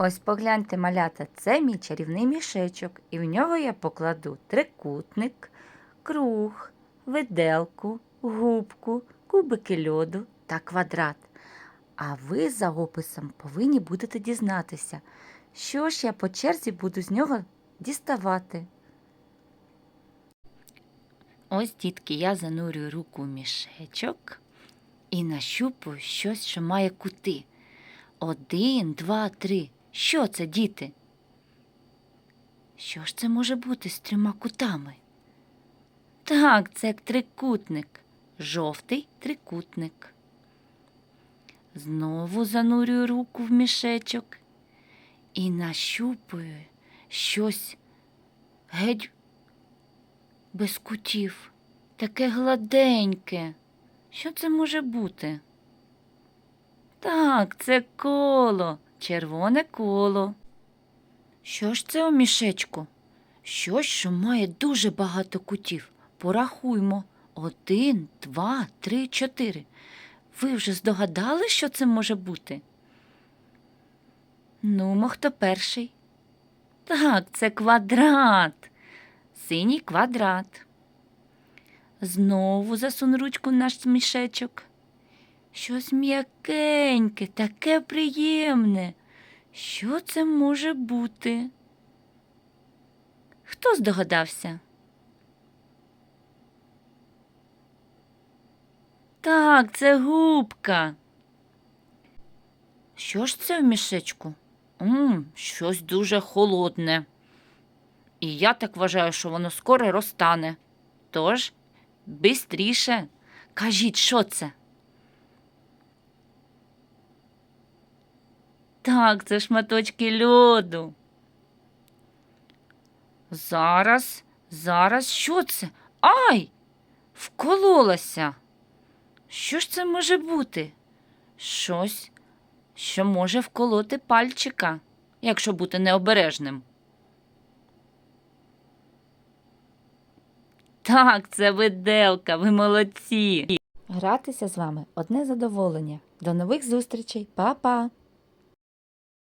Ось погляньте, малята, це мій чарівний мішечок, і в нього я покладу трикутник, круг, виделку, губку, кубики льоду та квадрат. А ви за описом повинні будете дізнатися, що ж я по черзі буду з нього діставати. Ось, дітки, я занурюю руку в мішечок і нащупую щось, що має кути. Один, два, три. Що це, діти? Що ж це може бути з трьома кутами? Так, це трикутник, жовтий трикутник. Знову занурюю руку в мішечок і нащупую щось геть без кутів, таке гладеньке. Що це може бути? Так, це коло, червоне коло. Що ж це у мішечку? Щось, що має дуже багато кутів. Порахуймо. Один, два, три, чотири. Ви вже здогадали, що це може бути? Ну, хто перший? Так, це квадрат. Синій квадрат. Знову засун ручку в наш мішечок. Щось м'якеньке, таке приємне. Що це може бути? Хто здогадався? Так, це губка. Що ж це в мішечку? Мм, щось дуже холодне. І я так вважаю, що воно скоро розтане. Тож, бистріше, кажіть, що це? Так, це шматочки льоду. Зараз, зараз, що це? Ай! Вкололася. Що ж це може бути? Щось, що може вколоти пальчика, якщо бути необережним. Так, це виделка, ви молодці. Гратися з вами одне задоволення. До нових зустрічей, Па-па!